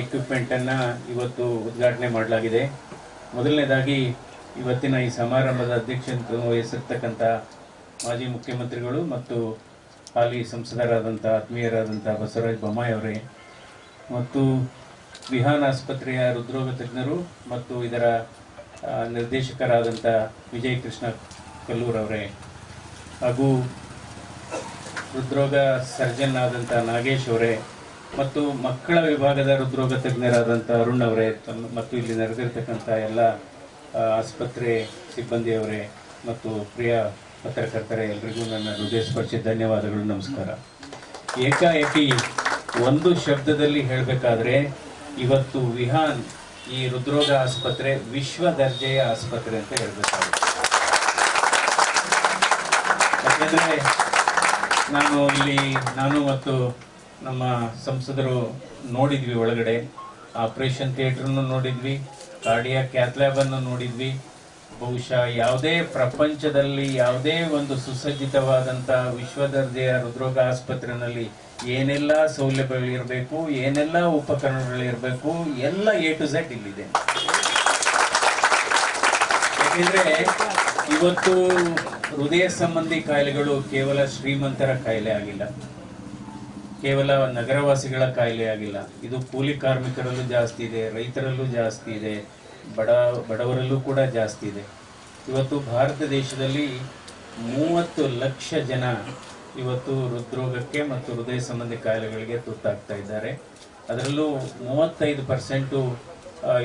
ಎಕ್ವಿಪ್ಮೆಂಟನ್ನು ಇವತ್ತು ಉದ್ಘಾಟನೆ ಮಾಡಲಾಗಿದೆ. ಮೊದಲನೇದಾಗಿ, ಇವತ್ತಿನ ಈ ಸಮಾರಂಭದ ಅಧ್ಯಕ್ಷತೆ ವಹಿಸಿರ್ತಕ್ಕಂಥ ಮಾಜಿ ಮುಖ್ಯಮಂತ್ರಿಗಳು ಮತ್ತು ಹಾಲಿ ಸಂಸದರಾದಂಥ ಆತ್ಮೀಯರಾದಂಥ ಬಸವರಾಜ ಬೊಮ್ಮಾಯಿ ಅವರೇ, ಮತ್ತು ವಿಹಾನ್ ಆಸ್ಪತ್ರೆಯ ಹೃದ್ರೋಗ ತಜ್ಞರು ಮತ್ತು ಇದರ ನಿರ್ದೇಶಕರಾದಂಥ ವಿಜಯ್ ಕೃಷ್ಣ ಕಲ್ಲೂರವರೇ ಹಾಗೂ ಹೃದ್ರೋಗ ಸರ್ಜನ್ ಆದಂಥ ನಾಗೇಶ್ ಅವರೇ ಮತ್ತು ಮಕ್ಕಳ ವಿಭಾಗದ ಹೃದ್ರೋಗ ತಜ್ಞರಾದಂಥ ಅರುಣ್ ಅವರೇ ಮತ್ತು ಇಲ್ಲಿ ನೆರೆದಿರ್ತಕ್ಕಂಥ ಎಲ್ಲ ಆಸ್ಪತ್ರೆ ಸಿಬ್ಬಂದಿಯವರೇ ಮತ್ತು ಪ್ರಿಯ ಪತ್ರಕರ್ತರೇ, ಎಲ್ರಿಗೂ ನನ್ನ ಹೃದಯ ಸ್ಪರ್ಶಿ ಧನ್ಯವಾದಗಳು, ನಮಸ್ಕಾರ. ಏಕಾಏಕಿ ಒಂದು ಶಬ್ದದಲ್ಲಿ ಹೇಳಬೇಕಾದ್ರೆ, ಇವತ್ತು ವಿಹಾನ್ ಈ ಹೃದ್ರೋಗ ಆಸ್ಪತ್ರೆ ವಿಶ್ವ ದರ್ಜೆಯ ಆಸ್ಪತ್ರೆ ಅಂತ ಹೇಳಬೇಕಾಗುತ್ತೆ. ಯಾಕೆಂದ್ರೆ ನಾನು ಇಲ್ಲಿ, ನಾನು ಮತ್ತು ನಮ್ಮ ಸಂಸದರು ನೋಡಿದ್ವಿ ಒಳಗಡೆ. ಆಪರೇಷನ್ ಥಿಯೇಟ್ರನ್ನು ನೋಡಿದ್ವಿ ಕಾರ್ಡಿಯಾ ಕ್ಯಾಥ್ಲ್ಯಾಬ್ ಅನ್ನು ನೋಡಿದ್ವಿ. ಬಹುಶಃ ಯಾವುದೇ ಪ್ರಪಂಚದಲ್ಲಿ ಯಾವುದೇ ಒಂದು ಸುಸಜ್ಜಿತವಾದಂಥ ವಿಶ್ವ ದರ್ಜೆಯ ಹೃದ್ರೋಗ ಆಸ್ಪತ್ರೆಯಲ್ಲಿ ಏನೆಲ್ಲ ಸೌಲಭ್ಯಗಳಿರಬೇಕು ಏನೆಲ್ಲ ಉಪಕರಣಗಳಿರಬೇಕು ಎಲ್ಲ ಎ ಟು ಝೆಡ್ ಇಲ್ಲಿದೆ. ಯಾಕೆಂದ್ರೆ ಇವತ್ತು ಹೃದಯ ಸಂಬಂಧಿ ಕಾಯಿಲೆಗಳು ಕೇವಲ ಶ್ರೀಮಂತರ ಕಾಯಿಲೆ ಆಗಿಲ್ಲ. ಕೇವಲ ನಗರವಾಸಿಗಳ ಕಾಯಿಲೆ ಆಗಿಲ್ಲ. ಇದು ಕೂಲಿ ಕಾರ್ಮಿಕರಲ್ಲೂ ಜಾಸ್ತಿ ಇದೆ, ರೈತರಲ್ಲೂ ಜಾಸ್ತಿ ಇದೆ, ಬಡ, ಬಡವರಲ್ಲೂ ಕೂಡ ಜಾಸ್ತಿ ಇದೆ. ಇವತ್ತು ಭಾರತ ದೇಶದಲ್ಲಿ ಮೂವತ್ತು ಲಕ್ಷ ಜನ ಇವತ್ತು ಹೃದ್ರೋಗಕ್ಕೆ ಮತ್ತು ಹೃದಯ ಸಂಬಂಧಿ ಕಾಯಿಲೆಗಳಿಗೆ ತುತ್ತಾಗ್ತಾ ಇದ್ದಾರೆ. ಅದರಲ್ಲೂ ಮೂವತ್ತೈದು ಪರ್ಸೆಂಟು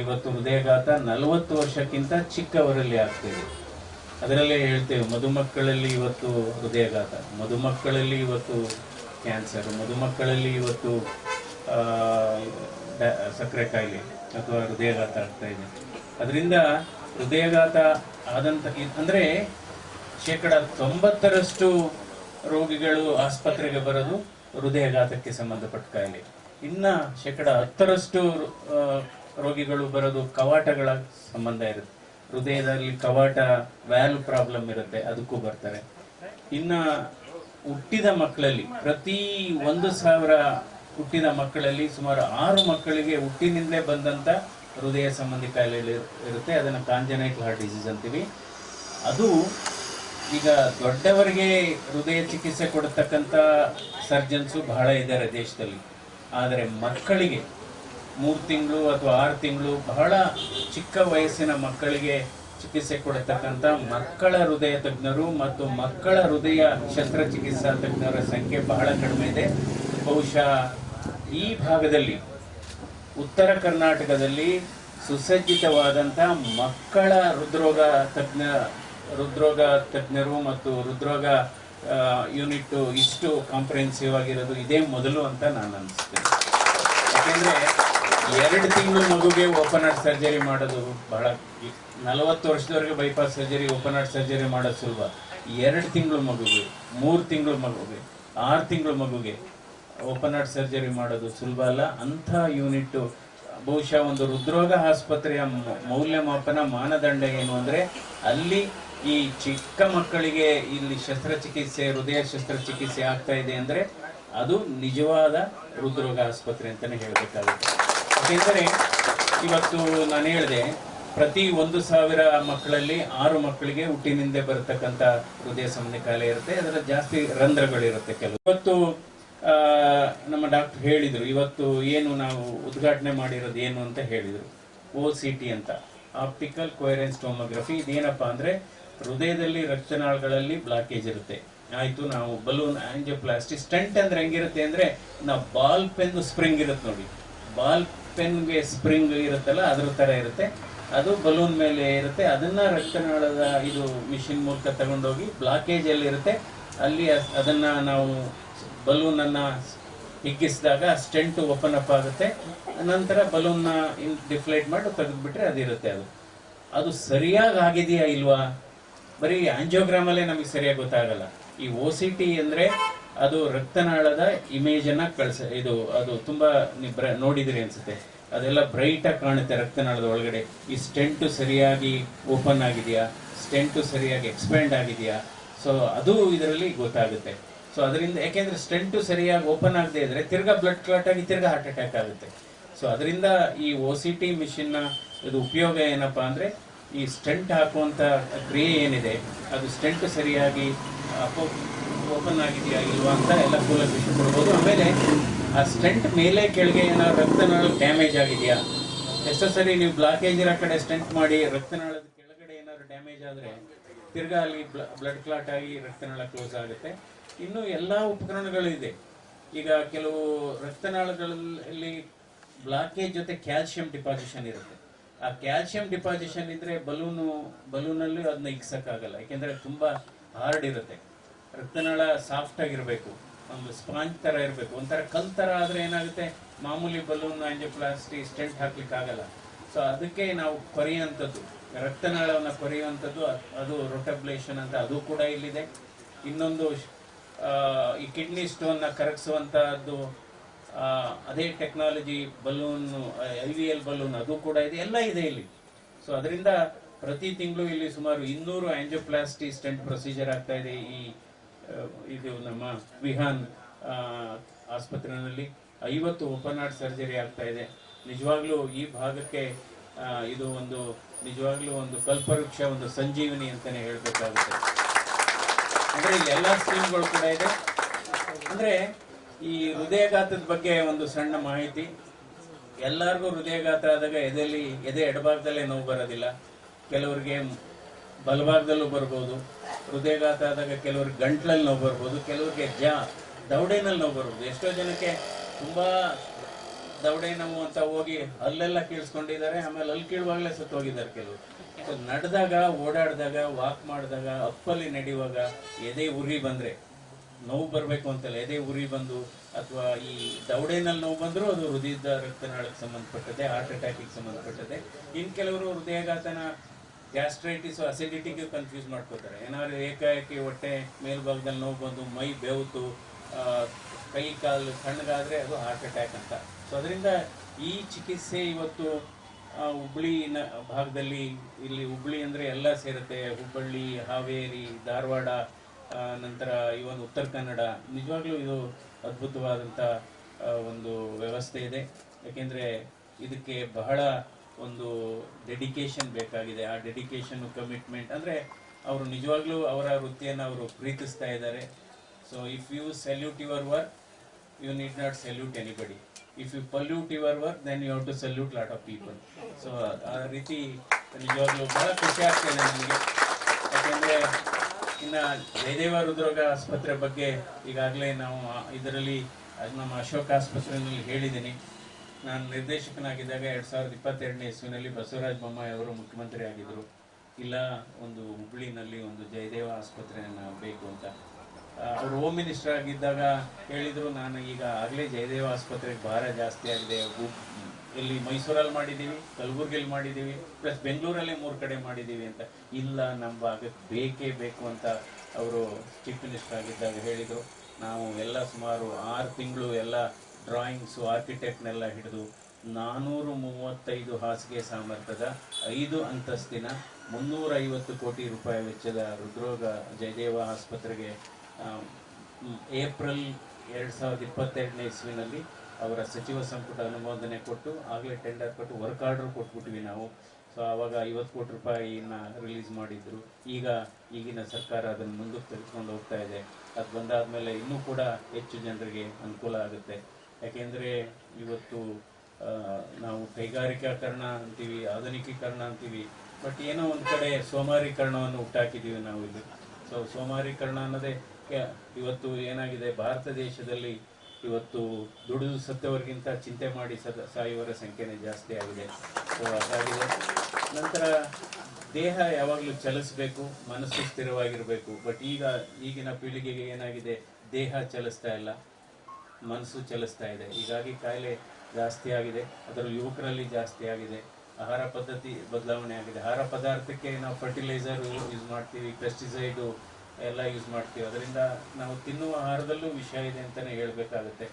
ಇವತ್ತು ಹೃದಯಘಾತ ನಲವತ್ತು ವರ್ಷಕ್ಕಿಂತ ಚಿಕ್ಕವರಲ್ಲಿ ಆಗ್ತಿದೆ ಅದರಲ್ಲೇ ಹೇಳ್ತೇವೆ ಮಧುಮಕ್ಕಳಲ್ಲಿ ಇವತ್ತು ಹೃದಯಘಾತ ಮಧುಮಕ್ಕಳಲ್ಲಿ ಇವತ್ತು ಕ್ಯಾನ್ಸರ್ ಮಧುಮಕ್ಕಳಲ್ಲಿ ಇವತ್ತು ಸಕ್ಕರೆ ಕಾಯಿಲೆ ಅಥವಾ ಹೃದಯಘಾತ ಆಗ್ತಾ ಇದೆ. ಅದರಿಂದ ಹೃದಯಘಾತ ಆದಂತ ಅಂದರೆ ಶೇಕಡ ತೊಂಬತ್ತರಷ್ಟು ರೋಗಿಗಳು ಆಸ್ಪತ್ರೆಗೆ ಬರೋದು ಹೃದಯಘಾತಕ್ಕೆ ಸಂಬಂಧಪಟ್ಟ ಕಾಯಿಲೆ. ಇನ್ನ ಶೇಕಡ ಹತ್ತರಷ್ಟು ರೋಗಿಗಳು ಬರೋದು ಕವಾಟಗಳ ಸಂಬಂಧ ಇರುತ್ತೆ. ಹೃದಯದಲ್ಲಿ ಕವಾಟ ವ್ಯಾಲ್ವ್ ಪ್ರಾಬ್ಲಮ್ ಇರುತ್ತೆ, ಅದಕ್ಕೂ ಬರ್ತಾರೆ. ಇನ್ನ ಹುಟ್ಟಿದ ಮಕ್ಕಳಲ್ಲಿ, ಪ್ರತಿ ಒಂದು ಸಾವಿರ ಹುಟ್ಟಿದ ಮಕ್ಕಳಲ್ಲಿ ಸುಮಾರು ಆರು ಮಕ್ಕಳಿಗೆ ಹುಟ್ಟಿನಿಂದಲೇ ಬಂದಂತ ಹೃದಯ ಸಂಬಂಧಿ ಕಾಯಿಲೆ ಇರುತ್ತೆ. ಅದನ್ನು ಕಾಂಜನೈಟ್ ಹಾರ್ಟ್ ಡಿಸೀಸ್ ಅಂತೀವಿ. ಅದು ಈಗ ದೊಡ್ಡವರಿಗೆ ಹೃದಯ ಚಿಕಿತ್ಸೆ ಕೊಡತಕ್ಕಂಥ ಸರ್ಜನ್ಸು ಬಹಳ ಇದ್ದಾರೆ ದೇಶದಲ್ಲಿ. ಆದರೆ ಮಕ್ಕಳಿಗೆ ಮೂರು ತಿಂಗಳು ಅಥವಾ ಆರು ತಿಂಗಳು ಬಹಳ ಚಿಕ್ಕ ವಯಸ್ಸಿನ ಮಕ್ಕಳಿಗೆ ಚಿಕಿತ್ಸೆ ಕೊಡತಕ್ಕಂಥ ಮಕ್ಕಳ ಹೃದಯ ತಜ್ಞರು ಮತ್ತು ಮಕ್ಕಳ ಹೃದಯ ಶಸ್ತ್ರಚಿಕಿತ್ಸಾ ತಜ್ಞರ ಸಂಖ್ಯೆ ಬಹಳ ಕಡಿಮೆ ಇದೆ. ಬಹುಶಃ ಈ ಭಾಗದಲ್ಲಿ ಉತ್ತರ ಕರ್ನಾಟಕದಲ್ಲಿ ಸುಸಜ್ಜಿತವಾದಂಥ ಮಕ್ಕಳ ಹೃದ್ರೋಗ ತಜ್ಞ, ಹೃದ್ರೋಗ ತಜ್ಞರು ಮತ್ತು ಹೃದ್ರೋಗ ಯೂನಿಟ್ ಇಷ್ಟು ಕಾಂಪ್ರಿಹೆನ್ಸಿವ್ ಆಗಿರೋದು ಇದೇ ಮೊದಲು ಅಂತ ನಾನು ಅನಿಸ್ತೇನೆ. ಯಾಕೆಂದರೆ ಎರಡು ತಿಂಗಳು ಮಗುಗೆ ಓಪನ್ ಹಾರ್ಟ್ ಸರ್ಜರಿ ಮಾಡೋದು ಬಹಳ ನಲವತ್ತು ವರ್ಷದವರೆಗೆ bypass surgery open heart surgery ಮಾಡೋದು ಸುಲಭ. ಎರಡು ತಿಂಗಳು ಮಗುಗೆ, ಮೂರು ತಿಂಗಳು ಮಗುಗೆ, ಆರು ತಿಂಗಳು ಮಗುಗೆ ಓಪನ್ ಹಾರ್ಟ್ ಸರ್ಜರಿ ಮಾಡೋದು ಸುಲಭ ಅಲ್ಲ. ಅಂಥ ಯೂನಿಟ್ಟು ಬಹುಶಃ ಒಂದು ಹೃದ್ರೋಗ ಆಸ್ಪತ್ರೆಯ ಮೌಲ್ಯಮಾಪನ ಮಾನದಂಡ ಏನು ಅಂದರೆ, ಅಲ್ಲಿ ಈ ಚಿಕ್ಕ ಮಕ್ಕಳಿಗೆ ಇಲ್ಲಿ ಶಸ್ತ್ರಚಿಕಿತ್ಸೆ, ಹೃದಯ ಶಸ್ತ್ರಚಿಕಿತ್ಸೆ ಆಗ್ತಾ ಇದೆ ಅಂದರೆ, ಅದು ನಿಜವಾದ ಹೃದ್ರೋಗ ಆಸ್ಪತ್ರೆ ಅಂತಲೇ ಹೇಳಬೇಕಾಗುತ್ತೆ. ಯಾಕೆಂದರೆ, ಇವತ್ತು ನಾನು ಹೇಳಿದೆ ಪ್ರತಿ ಒಂದು ಸಾವಿರ ಮಕ್ಕಳಲ್ಲಿ ಆರು ಮಕ್ಕಳಿಗೆ ಹುಟ್ಟಿನಿಂದ ಬರತಕ್ಕಂತ ಹೃದಯ ಸಂಬಂಧಿ ಕಾಯಿಲೆ ಇರುತ್ತೆ. ಅದರ ಜಾಸ್ತಿ ರಂಧ್ರಗಳಿರುತ್ತೆ ಕೆಲವು. ಇವತ್ತು ನಮ್ಮ ಡಾಕ್ಟರ್ ಹೇಳಿದ್ರು, ಇವತ್ತು ಏನು ನಾವು ಉದ್ಘಾಟನೆ ಮಾಡಿರೋದು ಏನು ಅಂತ ಹೇಳಿದ್ರು? ಓ ಸಿ ಟಿ ಅಂತ. ಆಪ್ಟಿಕಲ್ ಕೊಯರೆನ್ಸ್ ಟೋಮೋಗ್ರಫಿ, ಇದೇನಪ್ಪ ಅಂದ್ರೆ ಹೃದಯದಲ್ಲಿ ರಕ್ತನಾಳಗಳಲ್ಲಿ ಬ್ಲಾಕೇಜ್ ಇರುತ್ತೆ. ಆಯ್ತು, ನಾವು ಬಲೂನ್ ಆಂಜಿಯೋಪ್ಲಾಸ್ಟಿ ಸ್ಟಂಟ್ ಅಂದ್ರೆ ಹೆಂಗಿರುತ್ತೆ ಅಂದ್ರೆ, ನಾವು ಬಾಲ್ ಪೆನ್ ಸ್ಪ್ರಿಂಗ್ ಇರುತ್ತೆ ನೋಡಿ. ಬಾಲ್ ಪೆನ್ಗೆ ಸ್ಪ್ರಿಂಗ್ ಇರುತ್ತಲ್ಲ, ಅದ್ರ ತರ ಇರುತ್ತೆ. ಅದು ಬಲೂನ್ ಮೇಲೆ ಇರುತ್ತೆ. ಅದನ್ನ ರಕ್ತನಾಳದ ಇದು ಮಿಷಿನ್ ಮೂಲಕ ತಗೊಂಡೋಗಿ ಬ್ಲಾಕೇಜ್ ಅಲ್ಲಿ ಇರುತ್ತೆ. ಅಲ್ಲಿ ಅದನ್ನ ನಾವು ಬಲೂನ್ ಅನ್ನ ಹಿಗ್ಗಿಸಿದಾಗ ಸ್ಟೆಂಟ್ ಓಪನ್ ಅಪ್ ಆಗುತ್ತೆ. ನಂತರ ಬಲೂನ್ನ ಡಿಫ್ಲೈಟ್ ಮಾಡಿ ತೆಗೆದ್ಬಿಟ್ರೆ ಅದಿರುತ್ತೆ ಅದು. ಅದು ಸರಿಯಾಗಿ ಆಗಿದೆಯಾ ಇಲ್ವಾ? ಬರೀ ಆಂಜಿಯೋಗ್ರಾಮ್ ಅಲ್ಲೇ ನಮಗೆ ಸರಿಯಾಗಿ ಗೊತ್ತಾಗಲ್ಲ. ಈ ಓ ಸಿ ಟಿ ಅಂದ್ರೆ ಅದು ರಕ್ತನಾಳದ ಇಮೇಜ್ ಅನ್ನ ಕಳ್ಸ ಇದು ಅದು ತುಂಬಾ ನೋಡಿದಿರಿ ಅನ್ಸುತ್ತೆ. ಅದೆಲ್ಲ ಬ್ರೈಟ್ ಆಗಿ ಕಾಣುತ್ತೆ ರಕ್ತನಾಳದ ಒಳಗಡೆ. ಈ ಸ್ಟೆಂಟು ಸರಿಯಾಗಿ ಓಪನ್ ಆಗಿದೆಯಾ? ಸ್ಟೆಂಟು ಸರಿಯಾಗಿ ಎಕ್ಸ್ಪ್ಯಾಂಡ್ ಆಗಿದೆಯಾ? ಸೊ ಅದು ಇದರಲ್ಲಿ ಗೊತ್ತಾಗುತ್ತೆ. ಸೊ ಅದರಿಂದ ಯಾಕೆಂದ್ರೆ ಸ್ಟೆಂಟು ಸರಿಯಾಗಿ ಓಪನ್ ಆಗದೆ ಇದ್ರೆ ತಿರ್ಗಾ ಬ್ಲಡ್ ಕ್ಲಾಟ್ ಆಗಿ ತಿರ್ಗಾ ಹಾರ್ಟ್ ಅಟ್ಯಾಕ್ ಆಗುತ್ತೆ. ಸೊ ಅದರಿಂದ ಈ ಒ ಸಿ ಟಿ ಮಿಷಿನ್ನ ಇದು ಉಪಯೋಗ ಏನಪ್ಪಾ ಅಂದ್ರೆ ಈ ಸ್ಟೆಂಟ್ ಹಾಕುವಂತ ಕ್ರಿಯೆ ಏನಿದೆ, ಅದು ಸ್ಟೆಂಟ್ ಸರಿಯಾಗಿ ಓಪನ್ ಆಗಿದೆಯಾ ಇಲ್ವಾ ಅಂತ ಎಲ್ಲ ಕೂಲಂಕಷ ಕೊಡ್ಬೋದು. ಆಮೇಲೆ ಆ ಸ್ಟೆಂಟ್ ಮೇಲೆ ಕೆಳಗೆ ಏನಾದ್ರು ರಕ್ತನಾಳ ಡ್ಯಾಮೇಜ್ ಆಗಿದೆಯಾ? ಎಷ್ಟೋ ಸರಿ ನೀವು ಬ್ಲಾಕೇಜ್ ಇರೋ ಕಡೆ ಸ್ಟೆಂಟ್ ಮಾಡಿ ರಕ್ತನಾಳದ ಕೆಳಗಡೆ ಏನಾದ್ರು ಡ್ಯಾಮೇಜ್ ಆದರೆ ತಿರ್ಗಾ ಅಲ್ಲಿ ಬ್ಲಡ್ ಕ್ಲಾಟ್ ಆಗಿ ರಕ್ತನಾಳ ಕ್ಲೋಸ್ ಆಗುತ್ತೆ. ಇನ್ನು ಎಲ್ಲ ಉಪಕರಣಗಳು ಇದೆ. ಈಗ ಕೆಲವು ರಕ್ತನಾಳಗಳಲ್ಲಿ ಬ್ಲಾಕೇಜ್ ಜೊತೆ ಕ್ಯಾಲ್ಸಿಯಂ ಡಿಪಾಸಿಷನ್ ಇರುತ್ತೆ. ಆ ಕ್ಯಾಲ್ಸಿಯಂ ಡಿಪಾಸಿಷನ್ ಇದ್ರೆ ಬಲೂನು, ಬಲೂನಲ್ಲೂ ಅದನ್ನ ಇಕ್ಸಕ್ಕಾಗಲ್ಲ ಯಾಕೆಂದ್ರೆ ತುಂಬಾ ಹಾರ್ಡ್ ಇರುತ್ತೆ. ರಕ್ತನಾಳ ಸಾಫ್ಟ್ ಆಗಿರ್ಬೇಕು. ಒಂದು ಸ್ಪಾಂಜ್ ತರ ಇರಬೇಕು. ಒಂಥರ ಕಲ್ ತರ ಆದ್ರೆ ಏನಾಗುತ್ತೆ? ಮಾಮೂಲಿ ಬಲೂನ್ ಆಂಜಿಯೋಪ್ಲಾಸ್ಟಿ ಸ್ಟೆಂಟ್ ಹಾಕ್ಲಿಕ್ಕೆ ಆಗಲ್ಲ ಸೊ ಅದಕ್ಕೆ ನಾವು ಕೊರೆಯುವಂಥದ್ದು. ರಕ್ತನಾಳವನ್ನು ಕೊರೆಯುವಂಥದ್ದು, ಅದು ರೊಟಬ್ಲೇಷನ್ ಅಂತ ಅದು ಕೂಡ ಇಲ್ಲಿದೆ. ಇನ್ನೊಂದು ಈ ಕಿಡ್ನಿ ಸ್ಟೋನ್ನ ಕರಗಿಸುವಂತಹದ್ದು ಅದೇ technology balloon I V L balloon ಅದು ಕೂಡ ಇದೆ. ಎಲ್ಲ ಇದೆ ಇಲ್ಲಿ. ಸೊ ಅದರಿಂದ ಪ್ರತಿ ತಿಂಗಳು ಇಲ್ಲಿ ಸುಮಾರು ಇನ್ನೂರು ಆಂಜಿಯೋಪ್ಲಾಸ್ಟಿ ಸ್ಟೆಂಟ್ ಪ್ರೊಸೀಜರ್ ಆಗ್ತಾ ಇದೆ ಈ ಇದು ನಮ್ಮ ವಿಹಾನ್ ಆಸ್ಪತ್ರೆಯಲ್ಲಿ ಐವತ್ತು ಓಪನ್ ಹಾರ್ಟ್ ಸರ್ಜರಿ ಆಗ್ತಾ ಇದೆ. ನಿಜವಾಗ್ಲೂ ಈ ಭಾಗಕ್ಕೆ ಇದು ಒಂದು, ನಿಜವಾಗ್ಲೂ ಒಂದು ಕಲ್ಪವೃಕ್ಷ, ಒಂದು ಸಂಜೀವಿನಿ ಅಂತಾನೆ ಹೇಳಬೇಕಾಗುತ್ತೆ. ಅಂದ್ರೆ ಇಲ್ಲಿ ಎಲ್ಲ ಸ್ಕೀಮ್ಗಳು ಕೂಡ ಇದೆ. ಅಂದ್ರೆ ಈ ಹೃದಯಘಾತದ ಬಗ್ಗೆ ಒಂದು ಸಣ್ಣ ಮಾಹಿತಿ. ಎಲ್ಲರಿಗೂ ಹೃದಯಘಾತ ಆದಾಗ ಎದೆಯಲ್ಲಿ, ಎದೆ ಎಡಭಾಗದಲ್ಲೇ ನೋವು ಬರೋದಿಲ್ಲ. ಕೆಲವರಿಗೆ ಬಲಭಾಗದಲ್ಲೂ ಬರ್ಬೋದು. ಹೃದಯಘಾತ ಆದಾಗ ಕೆಲವ್ರಿಗೆ ಗಂಟ್ಲಲ್ಲಿ ನೋವು ಬರ್ಬೋದು, ಕೆಲವರಿಗೆ ಜಾ, ದೌಡೆನಲ್ಲಿ ನೋವು ಬರ್ಬೋದು. ಎಷ್ಟೋ ಜನಕ್ಕೆ ತುಂಬಾ ದವಡೆ ನೋವು ಅಂತ ಹೋಗಿ ಅಲ್ಲೆಲ್ಲ ಕೀಳ್ಸ್ಕೊಂಡಿದ್ದಾರೆ, ಆಮೇಲೆ ಅಲ್ಲಿ ಕೀಳುವಾಗಲೇ ಸತ್ತು ಹೋಗಿದ್ದಾರೆ ಕೆಲವರು ನಡೆದಾಗ, ಓಡಾಡಿದಾಗ ವಾಕ್ ಮಾಡಿದಾಗ ಅಪ್ಪಲ್ಲಿ ನಡೆಯುವಾಗ ಎದೆ ಉರಿ ಬಂದ್ರೆ, ನೋವು ಬರಬೇಕು ಅಂತಲ್ಲ, ಎದೆ ಉರಿ ಬಂದು ಅಥವಾ ಈ ದವಡೆನಲ್ಲಿ ನೋವು ಬಂದರೂ ಅದು ಹೃದಯದ ರಕ್ತನಾಳಕ್ಕೆ ಸಂಬಂಧಪಟ್ಟದೆ ಹಾರ್ಟ್ ಅಟ್ಯಾಕಿಗೆ ಸಂಬಂಧಪಟ್ಟದೆ ಇನ್ನು ಕೆಲವರು ಹೃದಯಘಾತನ ಗ್ಯಾಸ್ಟ್ರೈಟಿಸ್ ಅಸಿಡಿಟಿಗೆ ಕನ್ಫ್ಯೂಸ್ ಮಾಡ್ಕೋತಾರೆ. ಏನಾದ್ರು ಏಕಾಏಕಿ ಹೊಟ್ಟೆ ಮೇಲ್ಭಾಗದಲ್ಲಿ ನೋವು ಬಂದು ಮೈ ಬೆವತು ಕೈ ಕಾಲು ಕಣ್ಣಗಾದ್ರೆ ಅದು ಹಾರ್ಟ್ ಅಟ್ಯಾಕ್ ಅಂತ. ಸೊ ಅದರಿಂದ ಈ ಚಿಕಿತ್ಸೆ ಇವತ್ತು ಆ, ಹುಬ್ಳಿ ಭಾಗದಲ್ಲಿ ಇಲ್ಲಿ ಹುಬ್ಳಿ ಅಂದ್ರೆ ಎಲ್ಲ ಸೇರುತ್ತೆ. ಹುಬ್ಬಳ್ಳಿ ಹಾವೇರಿ ಧಾರವಾಡ ನಂತರ ಈ ಒಂದು ಉತ್ತರ ಕನ್ನಡ. ನಿಜವಾಗ್ಲೂ ಇದು ಅದ್ಭುತವಾದಂತ ಒಂದು ವ್ಯವಸ್ಥೆ ಇದೆ. ಯಾಕೆಂದರೆ ಇದಕ್ಕೆ ಬಹಳ ಒಂದು ಡೆಡಿಕೇಶನ್ ಬೇಕಾಗಿದೆ. ಆ ಡೆಡಿಕೇಶನ್ ಕಮಿಟ್ಮೆಂಟ್ ಅಂದರೆ ಅವರು ನಿಜವಾಗ್ಲೂ ಅವರ ವೃತ್ತಿಯನ್ನು ಅವರು ಪ್ರೀತಿಸ್ತಾ ಇದ್ದಾರೆ. So if you salute your work you need not salute anybody if you pollute your work then you have to salute lot of people so ಆ ರೀತಿ ನಿಜವಾಗ್ಲೂ ಬಹಳ ಖುಷಿ ಆಗ್ತದೆ ನನಗೆ ಯಾಕೆಂದರೆ ಇನ್ನು ಜಯದೇವ ಹೃದ್ರೋಗ ಆಸ್ಪತ್ರೆ ಬಗ್ಗೆ ಈಗಾಗಲೇ ನಾವು ಇದರಲ್ಲಿ ನಮ್ಮ ಅಶೋಕ ಆಸ್ಪತ್ರೆಯಲ್ಲಿ ಹೇಳಿದ್ದೀನಿ. ನಾನು ನಿರ್ದೇಶಕನಾಗಿದ್ದಾಗ ಎರಡು ಸಾವಿರದ ಇಪ್ಪತ್ತೆರಡನೇ ಇಸ್ವಿನಲ್ಲಿ ಬಸವರಾಜ ಬೊಮ್ಮಾಯಿ ಅವರು ಮುಖ್ಯಮಂತ್ರಿ ಆಗಿದ್ದರು ಇಲ್ಲ, ಒಂದು ಹುಬ್ಳಿನಲ್ಲಿ ಒಂದು ಜಯದೇವ ಆಸ್ಪತ್ರೆಯನ್ನು ಬೇಕು ಅಂತ. ಅವರು ಹೋಮ್ ಮಿನಿಸ್ಟರ್ ಆಗಿದ್ದಾಗ ಹೇಳಿದರು, ನಾನು ಈಗ ಆಗಲೇ ಜಯದೇವ ಆಸ್ಪತ್ರೆಗೆ ಭಾರ ಜಾಸ್ತಿ ಆಗಿದೆ. ಇಲ್ಲಿ ಮೈಸೂರಲ್ಲಿ ಮಾಡಿದ್ದೀವಿ ಕಲಬುರ್ಗಿಯಲ್ಲಿ ಮಾಡಿದ್ದೀವಿ ಪ್ಲಸ್ ಬೆಂಗಳೂರಲ್ಲೇ ಮೂರು ಕಡೆ ಮಾಡಿದ್ದೀವಿ ಅಂತ. ಇಲ್ಲ ನಮ್ಮ ಭಾಗಕ್ಕೆ ಬೇಕೇ ಬೇಕು ಅಂತ ಅವರು ಚೀಫ್ ಮಿನಿಸ್ಟರ್ ಆಗಿದ್ದಾಗ ಹೇಳಿದರು. ನಾವು ಎಲ್ಲ ಸುಮಾರು ಆರು ತಿಂಗಳು ಎಲ್ಲ ಡ್ರಾಯಿಂಗ್ಸು ಆರ್ಕಿಟೆಕ್ಟ್ನೆಲ್ಲ ಹಿಡಿದು ನಾನ್ನೂರು ಮೂವತ್ತೈದು ಹಾಸಿಗೆ ಸಾಮರ್ಥ್ಯದ ಐದು ಅಂತಸ್ತಿನ ಮುನ್ನೂರೈವತ್ತು ಕೋಟಿ ರೂಪಾಯಿ ವೆಚ್ಚದ ಹೃದ್ರೋಗ ಜಯದೇವ ಆಸ್ಪತ್ರೆಗೆ ಏಪ್ರಿಲ್ ಎರಡು ಸಾವಿರದ ಇಪ್ಪತ್ತೆರಡನೇ ಇಸ್ವಿನಲ್ಲಿ ಅವರ ಸಚಿವ ಸಂಪುಟ ಅನುಮೋದನೆ ಕೊಟ್ಟು ಆಗಲೇ ಟೆಂಡರ್ ಕೊಟ್ಟು ವರ್ಕ್ ಆರ್ಡರ್ ಕೊಟ್ಬಿಟ್ವಿ ನಾವು. ಸೊ ಆವಾಗ ಐವತ್ತು ಕೋಟಿ ರೂಪಾಯಿನ ರಿಲೀಸ್ ಮಾಡಿದ್ರು. ಈಗ ಈಗಿನ ಸರ್ಕಾರ ಅದನ್ನು ಮುಂದಕ್ಕೆ ತೆಗೆದುಕೊಂಡು ಹೋಗ್ತಾ ಇದೆ. ಅದು ಬಂದಾದ ಮೇಲೆ ಇನ್ನೂ ಕೂಡ ಹೆಚ್ಚು ಜನರಿಗೆ ಅನುಕೂಲ ಆಗುತ್ತೆ. ಯಾಕೆಂದ್ರೆ ಇವತ್ತು ನಾವು ಕೈಗಾರಿಕಾಕರಣ ಅಂತೀವಿ, ಆಧುನಿಕೀಕರಣ ಅಂತೀವಿ ಬಟ್ ಏನೋ ಒಂದು ಕಡೆ ಸೋಮಾರೀಕರಣವನ್ನು ಹುಟ್ಟಾಕಿದ್ದೀವಿ ನಾವು ಇಲ್ಲಿ. ಸೊ ಸೋಮಾರೀಕರಣ ಅನ್ನೋದೇ ಇವತ್ತು ಏನಾಗಿದೆ, ಭಾರತ ದೇಶದಲ್ಲಿ ಇವತ್ತು ದುಡಿದು ಸತ್ತವರಿಗಿಂತ ಚಿಂತೆ ಮಾಡಿ ಸದ ಸಾಯುವವರ ಸಂಖ್ಯೆನೇ ಜಾಸ್ತಿ ಆಗಿದೆ. ಸೊ ಅದಾಗಿದೆ ನಂತರ ದೇಹ ಯಾವಾಗಲೂ ಚಲಿಸಬೇಕು, ಮನಸ್ಸು ಸ್ಥಿರವಾಗಿರಬೇಕು ಬಟ್ ಈಗ, ಈಗಿನ ಪೀಳಿಗೆಗೆ ಏನಾಗಿದೆ, ದೇಹ ಚಲಿಸ್ತಾ ಇಲ್ಲ. ಮನಸ್ಸು ಚಲಿಸ್ತಾ ಇದೆ. ಹೀಗಾಗಿ ಕಾಯಿಲೆ ಜಾಸ್ತಿ ಆಗಿದೆ. ಅದರಲ್ಲೂ ಯುವಕರಲ್ಲಿ ಜಾಸ್ತಿ ಆಗಿದೆ. ಆಹಾರ ಪದ್ಧತಿ ಬದಲಾವಣೆ ಆಗಿದೆ. ಆಹಾರ ಪದಾರ್ಥಕ್ಕೆ ನಾವು ಫರ್ಟಿಲೈಸರ್ ಯೂಸ್ ಮಾಡ್ತೀವಿ ಪೆಸ್ಟಿಸೈಡು ಎಲ್ಲ ಯೂಸ್ ಮಾಡ್ತೀವಿ. ಅದರಿಂದ ನಾವು ತಿನ್ನುವ ಆಹಾರದಲ್ಲೂ ವಿಷ ಇದೆ ಅಂತಲೇ ಹೇಳಬೇಕಾಗುತ್ತೆ.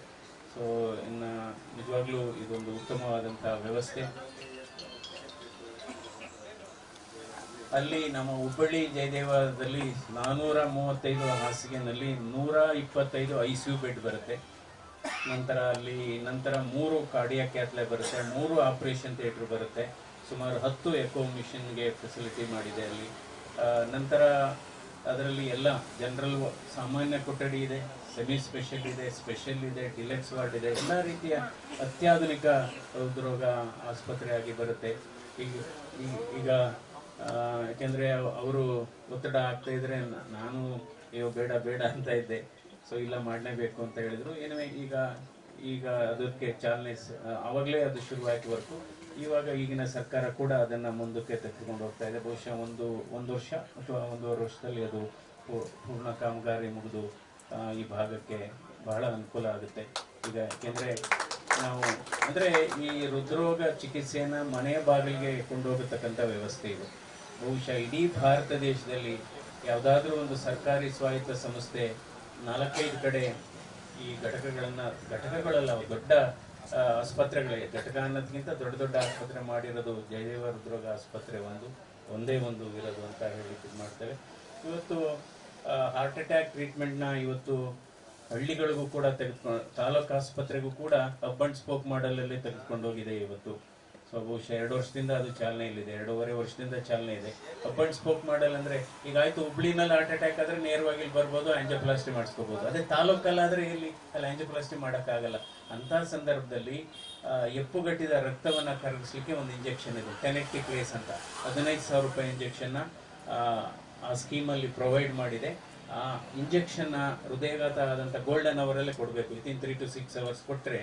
ಸೊ ಇನ್ನು ನಿಜವಾಗ್ಲೂ ಇದೊಂದು ಉತ್ತಮವಾದಂಥ ವ್ಯವಸ್ಥೆ. ಅಲ್ಲಿ ನಮ್ಮ ಹುಬ್ಬಳ್ಳಿ ಜಯದೇವದಲ್ಲಿ ನಾನ್ನೂರ ಮೂವತ್ತೈದು ಹಾಸಿಗೆನಲ್ಲಿ ನೂರ ಇಪ್ಪತ್ತೈದು ಐ ಸಿ ಯು ಬೆಡ್ ಬರುತ್ತೆ. ನಂತರ ಅಲ್ಲಿ ನಂತರ ಮೂರು ಕಾರ್ಡಿಯಾ ಕ್ಯಾತ್ಲೆ ಬರುತ್ತೆ, ಮೂರು ಆಪರೇಷನ್ ಥಿಯೇಟರ್ ಬರುತ್ತೆ. ಸುಮಾರು ಹತ್ತು ಎಕೋ ಮಿಷನ್ಗೆ ಫೆಸಿಲಿಟಿ ಮಾಡಿದೆ ಅಲ್ಲಿ. ನಂತರ ಅದರಲ್ಲಿ ಎಲ್ಲ ಜನರಲ್ ಸಾಮಾನ್ಯ ಕೊಠಡಿ ಇದೆ ಸೆಮಿ ಸ್ಪೆಷಲ್ ಇದೆ ಸ್ಪೆಷಲ್ ಇದೆ ಡಿಲೆಕ್ಸ್ ವಾರ್ಡ್ ಇದೆ, ಎಲ್ಲ ರೀತಿಯ ಅತ್ಯಾಧುನಿಕ ಹೃದ್ರೋಗ ಆಸ್ಪತ್ರೆಯಾಗಿ ಬರುತ್ತೆ. ಈಗ ಈಗ- ಯಾಕೆಂದರೆ ಅವರು ಒತ್ತಡ ಆಗ್ತಾ ಇದ್ರೆ ನಾನು ಅಯ್ಯೋ ಬೇಡ ಬೇಡ ಅಂತ ಇದ್ದೆ. ಸೊ ಇಲ್ಲ ಮಾಡಲೇಬೇಕು ಅಂತ ಹೇಳಿದ್ರು. ಏನೇ ಈಗ ಈಗ ಅದಕ್ಕೆ ಚಾಲನೆ ಅವಾಗಲೇ ಅದು ಶುರುವಾಯಿತು ಹೊರತು. ಇವಾಗ ಈಗಿನ ಸರ್ಕಾರ ಕೂಡ ಅದನ್ನು ಮುಂದಕ್ಕೆ ತೆಗೆದುಕೊಂಡು ಹೋಗ್ತಾ ಇದೆ. ಬಹುಶಃ ಒಂದು ಒಂದು ವರ್ಷ ಅಥವಾ ಒಂದೂವರೆ ವರ್ಷದಲ್ಲಿ ಅದು ಪೂರ್ಣ ಕಾಮಗಾರಿ ಮುಗಿದು ಈ ಭಾಗಕ್ಕೆ ಬಹಳ ಅನುಕೂಲ ಆಗುತ್ತೆ. ಈಗ ಯಾಕೆಂದರೆ ನಾವು, ಅಂದರೆ ಈ ಹೃದ್ರೋಗ ಚಿಕಿತ್ಸೆಯನ್ನು ಮನೆಯ ಬಾಗಿಲಿಗೆ ಕೊಂಡೋಗತಕ್ಕಂಥ ವ್ಯವಸ್ಥೆ ಇದು. ಬಹುಶಃ ಇಡೀ ಭಾರತ ದೇಶದಲ್ಲಿ ಯಾವುದಾದ್ರೂ ಒಂದು ಸರ್ಕಾರಿ ಸ್ವಾಯತ್ತ ಸಂಸ್ಥೆ ನಾಲ್ಕೈದು ಕಡೆ ಈ ಘಟಕಗಳನ್ನ, ಘಟಕಗಳಲ್ಲ, ದೊಡ್ಡ ಆಸ್ಪತ್ರೆಗಳೇ ಘಟಕ ಅನ್ನೋದಕ್ಕಿಂತ ದೊಡ್ಡ ದೊಡ್ಡ ಆಸ್ಪತ್ರೆ ಮಾಡಿರೋದು ಜಯದೇವ ಹೃದ್ರೋಗ ಆಸ್ಪತ್ರೆ ಒಂದು, ಒಂದೇ ಒಂದು ಇರೋದು ಅಂತ ಹೇಳಿ ಇದು ಮಾಡ್ತೇವೆ. ಇವತ್ತು ಹಾರ್ಟ್ ಅಟ್ಯಾಕ್ ಟ್ರೀಟ್ಮೆಂಟ್ನ ಇವತ್ತು ಹಳ್ಳಿಗಳಿಗೂ ಕೂಡ ತೆಗೆದುಕೊಂಡು ತಾಲೂಕು ಆಸ್ಪತ್ರೆಗೂ ಕೂಡ ಹಬ್ ಅಂಡ್ ಸ್ಪೋಕ್ ಮಾಡಲಲ್ಲೇ ತೆಗೆದುಕೊಂಡು ಹೋಗಿದೆ ಇವತ್ತು. ಸೊ ಬಹುಶಃ ಎರಡು ವರ್ಷದಿಂದ ಅದು ಚಾಲನೆ ಇಲ್ಲಿದೆ. ಎರಡೂವರೆ ವರ್ಷದಿಂದ ಚಾಲನೆ ಇದೆ. ಅಂಡ್ ಸ್ಪೋಕ್ ಮಾಡಲ್ ಅಂದ್ರೆ, ಈಗ ಆಯ್ತು, ಹುಬ್ಳಿನಲ್ಲಿ ಹಾರ್ಟ್ ಅಟ್ಯಾಕ್ ಆದ್ರೆ ನೇರವಾಗಿ ಇಲ್ಲಿ ಬರ್ಬೋದು ಆಂಜಿಯೋಪ್ಲಾಸ್ಟಿ ಮಾಡಿಸ್ಕೋಬಹುದು ಅದೇ ತಾಲೂಕಲ್ಲಾದ್ರೆ ಇಲ್ಲಿ ಅಲ್ಲಿ ಆಂಜಿಯೋಪ್ಲಾಸ್ಟಿ ಮಾಡೋಕ್ಕಾಗಲ್ಲ. ಅಂತ ಸಂದರ್ಭದಲ್ಲಿ ಎಪ್ಪುಗಟ್ಟಿದ ರಕ್ತವನ್ನು ಕರಗಿಸ್ಲಿಕ್ಕೆ ಒಂದು ಇಂಜೆಕ್ಷನ್ ಇದೆ ಟೆನೆಕ್ಟಿಕ್ಲೇಸ್ ಅಂತ. ಹದಿನೈದು ಸಾವಿರ ರೂಪಾಯಿ ಇಂಜೆಕ್ಷನ್ ಆ ಸ್ಕೀಮಲ್ಲಿ ಪ್ರೊವೈಡ್ ಮಾಡಿದೆ. ಆ ಇಂಜೆಕ್ಷನ್ ಹೃದಯಘಾತ ಆದಂಥ ಗೋಲ್ಡನ್ ಅವರಲ್ಲೇ ಕೊಡಬೇಕು. Within three to six hours ಕೊಟ್ಟರೆ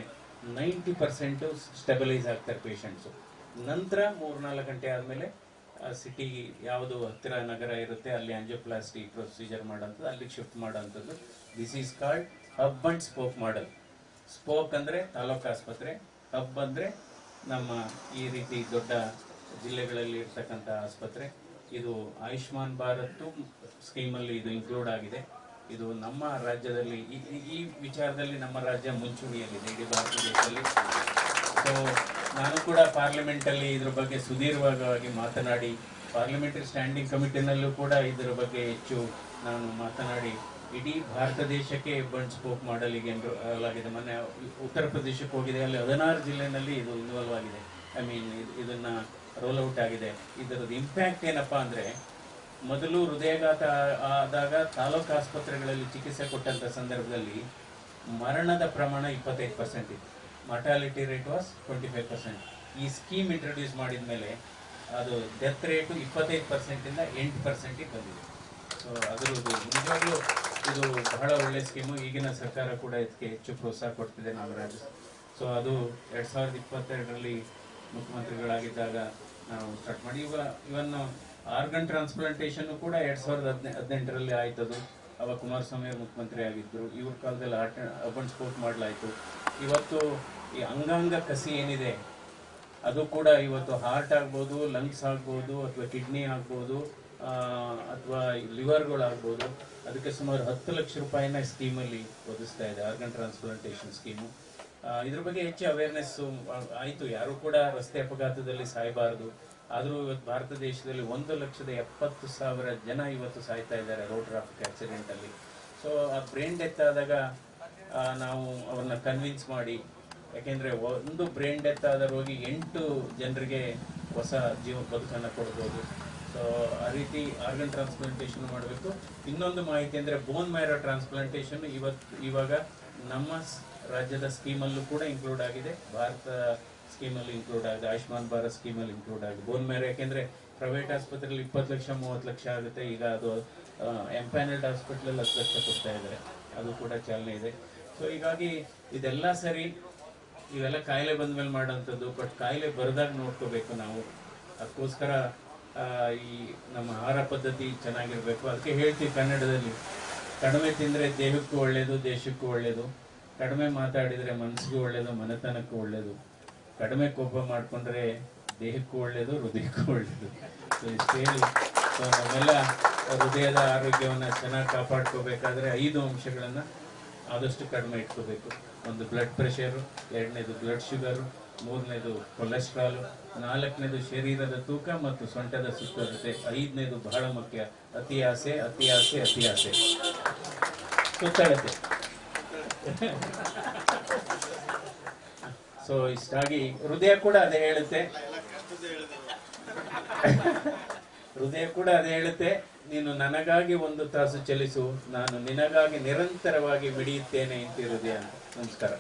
ನೈಂಟಿ ಪರ್ಸೆಂಟು ಸ್ಟೆಬಲೈಸ್ ಆಗ್ತಾರೆ ಪೇಷಂಟ್ಸು. ನಂತರ ಮೂರ್ನಾಲ್ಕು ಗಂಟೆ ಆದಮೇಲೆ ಸಿಟಿ ಯಾವುದು ಹತ್ತಿರ ನಗರ ಇರುತ್ತೆ, ಅಲ್ಲಿ ಆಂಜಿಯೋಪ್ಲಾಸ್ಟಿ ಪ್ರೊಸೀಜರ್ ಮಾಡೋಂಥದ್ದು ಅಲ್ಲಿಗೆ shift ಮಾಡೋಂಥದ್ದು. This is called hub and spoke model spoke ಅಂದರೆ ತಾಲೂಕು ಆಸ್ಪತ್ರೆ ಹಬ್ ಅಂದರೆ ನಮ್ಮ ಈ ರೀತಿ ದೊಡ್ಡ ಜಿಲ್ಲೆಗಳಲ್ಲಿ ಇರ್ತಕ್ಕಂಥ ಆಸ್ಪತ್ರೆ. ಇದು ಆಯುಷ್ಮಾನ್ ಭಾರತ್ ಸ್ಕೀಮಲ್ಲಿ ಇದು ಇನ್ಕ್ಲೂಡ್ ಆಗಿದೆ. ಇದು ನಮ್ಮ ರಾಜ್ಯದಲ್ಲಿ, ಈ- ವಿಚಾರದಲ್ಲಿ ನಮ್ಮ ರಾಜ್ಯ ಮುಂಚೂಣಿಯಲ್ಲಿದೆ, ಇಡೀ ಭಾರತ ದೇಶದಲ್ಲಿ. ಸೊ ನಾನು ಕೂಡ ಪಾರ್ಲಿಮೆಂಟಲ್ಲಿ ಇದ್ರ ಬಗ್ಗೆ ಸುದೀರ್ಘವಾಗಿ ಮಾತನಾಡಿ, ಪಾರ್ಲಿಮೆಂಟರಿ ಸ್ಟ್ಯಾಂಡಿಂಗ್ ಕಮಿಟಿನಲ್ಲೂ ಕೂಡ ಇದರ ಬಗ್ಗೆ ಹೆಚ್ಚು ನಾನು ಮಾತನಾಡಿ, ಇಡೀ ಭಾರತ ದೇಶಕ್ಕೆ ಬಂಡ್ ಸ್ಪೋಕ್ ಮಾಡಲಿಗೆ ಆಗಿದೆ ಮೊನ್ನೆ ಉತ್ತರ ಪ್ರದೇಶಕ್ಕೆ ಹೋಗಿದೆ, ಅಲ್ಲಿ ಹದಿನಾರು ಜಿಲ್ಲೆನಲ್ಲಿ ಇದು ಇನ್ವಾಲ್ವ್ ಆಗಿದೆ. ಐ ಮೀನ್ ಇದನ್ನು ರೋಲ್ ಔಟ್ ಆಗಿದೆ. ಇದರದ್ದು ಇಂಪ್ಯಾಕ್ಟ್ ಏನಪ್ಪಾ ಅಂದ್ರೆ ಮೊದಲು ಹೃದಯಾಘಾತ ಆದಾಗ ತಾಲೂಕು ಆಸ್ಪತ್ರೆಗಳಲ್ಲಿ ಚಿಕಿತ್ಸೆ ಕೊಟ್ಟಂತ ಸಂದರ್ಭದಲ್ಲಿ ಮರಣದ ಪ್ರಮಾಣ ಇಪ್ಪತ್ತೈದು ಪರ್ಸೆಂಟ್ ಇತ್ತು. Mortality rate was twenty five percent ಈ ಸ್ಕೀಮ್ ಇಂಟ್ರೊಡ್ಯೂಸ್ ಮಾಡಿದ ಮೇಲೆ ಅದು ಡೆತ್ ರೇಟು ಇಪ್ಪತ್ತೈದು ಪರ್ಸೆಂಟಿಂದ ಎಂಟು ಪರ್ಸೆಂಟಿಗೆ ಬಂದಿದೆ. ಸೊ ಅದರದ್ದು ನಿಜವಾಗ್ಲೂ ಇದು ಬಹಳ ಒಳ್ಳೆ ಸ್ಕೀಮು ಈಗಿನ ಸರ್ಕಾರ ಕೂಡ ಇದಕ್ಕೆ ಹೆಚ್ಚು ಪ್ರೋತ್ಸಾಹ ಕೊಡ್ತಿದೆ ನಾಗರಾಜ್ ಸೊ ಅದು ಎರಡು ಸಾವಿರದ ಇಪ್ಪತ್ತೆರಡರಲ್ಲಿ ಮುಖ್ಯಮಂತ್ರಿಗಳಾಗಿದ್ದಾಗ ನಾವು ಸ್ಟಾರ್ಟ್ ಮಾಡಿ. ಇವ ಇವನ್ ಆರ್ಗನ್ ಟ್ರಾನ್ಸ್ಪ್ಲಾಂಟೇಷನ್ ಕೂಡ ಎರಡ್ ಸಾವಿರದ ಹದಿನೆ ಹದಿನೆಂಟರಲ್ಲಿ ಆಯ್ತದು. ಅವಾಗ ಕುಮಾರಸ್ವಾಮಿ ಅವರು ಮುಖ್ಯಮಂತ್ರಿ ಆಗಿದ್ದರು ಇವ್ರ ಕಾಲದಲ್ಲಿ ಹಾರ್ಟ್ ಅರ್ಬನ್ ಸ್ಪೋರ್ಟ್ ಮಾಡಲಾಯಿತು. ಇವತ್ತು ಈ ಅಂಗಾಂಗ ಕಸಿ ಏನಿದೆ, ಅದು ಕೂಡ ಇವತ್ತು ಹಾರ್ಟ್ ಆಗ್ಬೋದು ಲಂಗ್ಸ್ ಆಗ್ಬೋದು, ಅಥವಾ ಕಿಡ್ನಿ ಆಗ್ಬೋದು ಅಥವಾ ಲಿವರ್ಗಳಾಗ್ಬೋದು ಅದಕ್ಕೆ ಸುಮಾರು ಹತ್ತು ಲಕ್ಷ ರೂಪಾಯಿನ ಸ್ಕೀಮಲ್ಲಿ ಒದಗಿಸ್ತಾ ಇದೆ ಆರ್ಗನ್ ಟ್ರಾನ್ಸ್ಪ್ಲಾಂಟೇಷನ್ ಸ್ಕೀಮು ಇದ್ರ ಬಗ್ಗೆ ಹೆಚ್ಚು ಅವೇರ್ನೆಸ್ಸು ಆಯಿತು. ಯಾರು ಕೂಡ ರಸ್ತೆ ಅಪಘಾತದಲ್ಲಿ ಸಾಯಬಾರದು. ಆದರೂ ಇವತ್ತು ಭಾರತ ದೇಶದಲ್ಲಿ ಒಂದು ಲಕ್ಷದ ಎಪ್ಪತ್ತು ಸಾವಿರ ಜನ ಇವತ್ತು ಸಾಯ್ತಾ ಇದ್ದಾರೆ ರೋಡ್ ಟ್ರಾಫಿಕ್ ಆಕ್ಸಿಡೆಂಟ್ ಅಲ್ಲಿ. ಸೊ ಆ ಬ್ರೈನ್ ಡೆತ್ ಆದಾಗ ನಾವು ಅವ್ರನ್ನ ಕನ್ವಿನ್ಸ್ ಮಾಡಿ, ಯಾಕೆಂದ್ರೆ ಒಂದು ಬ್ರೈನ್ ಡೆತ್ ಆದ ರೋಗಿ ಎಂಟು ಜನರಿಗೆ ಹೊಸ ಜೀವ ಬದುಕನ್ನು ಕೊಡ್ಬೋದು. ಸೊ ಆ ರೀತಿ ಆರ್ಗನ್ ಟ್ರಾನ್ಸ್ಪ್ಲಾಂಟೇಷನ್ ಮಾಡಬೇಕು. ಇನ್ನೊಂದು ಮಾಹಿತಿ ಅಂದರೆ ಬೋನ್ ಮ್ಯಾರೋ ಟ್ರಾನ್ಸ್ಪ್ಲಾಂಟೇಷನ್ ಇವತ್ತು, ಇವಾಗ ನಮ್ಮ ರಾಜ್ಯದ ಸ್ಕೀಮಲ್ಲೂ ಕೂಡ ಇನ್ಕ್ಲೂಡ್ ಆಗಿದೆ. ಭಾರತ ಸ್ಕೀಮಲ್ಲಿ ಇನ್ಕ್ಲೂಡ್ ಆಗಿದೆ, ಆಯುಷ್ಮಾನ್ ಭಾರತ್ ಸ್ಕೀಮಲ್ಲಿ ಇನ್ಕ್ಲೂಡ್ ಆಗಿದೆ. ಬೋನ್ ಮೇರೆ ಯಾಕೆಂದ್ರೆ ಪ್ರೈವೇಟ್ ಆಸ್ಪತ್ರೆಯಲ್ಲಿ ಇಪ್ಪತ್ತು ಲಕ್ಷ, ಮೂವತ್ತು ಲಕ್ಷ ಆಗುತ್ತೆ, ಈಗ ಅದು ಎಂಪ್ಯಾನಲ್ಡ್ ಹಾಸ್ಪಿಟಲ್ ಹತ್ತು ಲಕ್ಷ ಕೊಡ್ತಾ ಇದ್ದಾರೆ. ಅದು ಕೂಡ ಚಾಲನೆ ಇದೆ. ಸೊ ಹೀಗಾಗಿ ಇದೆಲ್ಲ ಸರಿ, ಇವೆಲ್ಲ ಕಾಯಿಲೆ ಬಂದ ಮೇಲೆ ಮಾಡೋಂಥದ್ದು ಬಟ್ ಕಾಯಿಲೆ ಬರದಾಗ ನೋಡ್ಕೋಬೇಕು ನಾವು. ಅದಕ್ಕೋಸ್ಕರ ಈ ನಮ್ಮ ಆಹಾರ ಪದ್ಧತಿ ಚೆನ್ನಾಗಿರ್ಬೇಕು. ಅದಕ್ಕೆ ಹೇಳ್ತೀವಿ ಕನ್ನಡದಲ್ಲಿ, ಕಡಿಮೆ ತಿಂದರೆ ದೇಹಕ್ಕೂ ಒಳ್ಳೆಯದು ದೇಶಕ್ಕೂ ಒಳ್ಳೆಯದು ಕಡಿಮೆ ಮಾತಾಡಿದರೆ ಮನಸ್ಸಿಗೂ ಒಳ್ಳೆಯದು ಮನೆತನಕ್ಕೂ ಒಳ್ಳೆಯದು ಕಡಿಮೆ ಕೋಪ ಮಾಡಿಕೊಂಡ್ರೆ ದೇಹಕ್ಕೂ ಒಳ್ಳೆಯದು ಹೃದಯಕ್ಕೂ ಒಳ್ಳೆಯದು ಸೊ ಇಷ್ಟು ಹೇಳಿ. ಸೊ ನಾವೆಲ್ಲ ಹೃದಯದ ಆರೋಗ್ಯವನ್ನು ಚೆನ್ನಾಗಿ ಕಾಪಾಡ್ಕೋಬೇಕಾದ್ರೆ ಐದು ಅಂಶಗಳನ್ನು ಆದಷ್ಟು ಕಡಿಮೆ ಇಟ್ಕೋಬೇಕು. ಒಂದು ಬ್ಲಡ್ ಪ್ರೆಷರು ಎರಡನೇದು ಬ್ಲಡ್ ಶುಗರು ಮೂರನೇದು ಕೊಲೆಸ್ಟ್ರಾಲು ನಾಲ್ಕನೇದು ಶರೀರದ ತೂಕ ಮತ್ತು ಸೊಂಟದ ಸುಸ್ಥಿರತೆ. ಐದನೇದು ಬಹಳ ಮುಖ್ಯ. ಅತಿ ಆಸೆ ಅತಿ ಆಸೆ ಅತಿ ಆಸೆ. ಸುತ್ತಳತೆ ಸೊ ಇಷ್ಟಾಗಿ ಹೃದಯ ಕೂಡ ಅದೇ ಹೇಳುತ್ತೆ. ಹೃದಯ ಕೂಡ ಅದೇ ಹೇಳುತ್ತೆ. ನೀನು ನನಗಾಗಿ ಒಂದು ತಾಸು ಚಲಿಸು, ನಾನು ನಿನಗಾಗಿ ನಿರಂತರವಾಗಿ ಬಿಡಿಯುತ್ತೇನೆ ಅಂತ ಹೃದಯ ನಮಸ್ಕಾರ.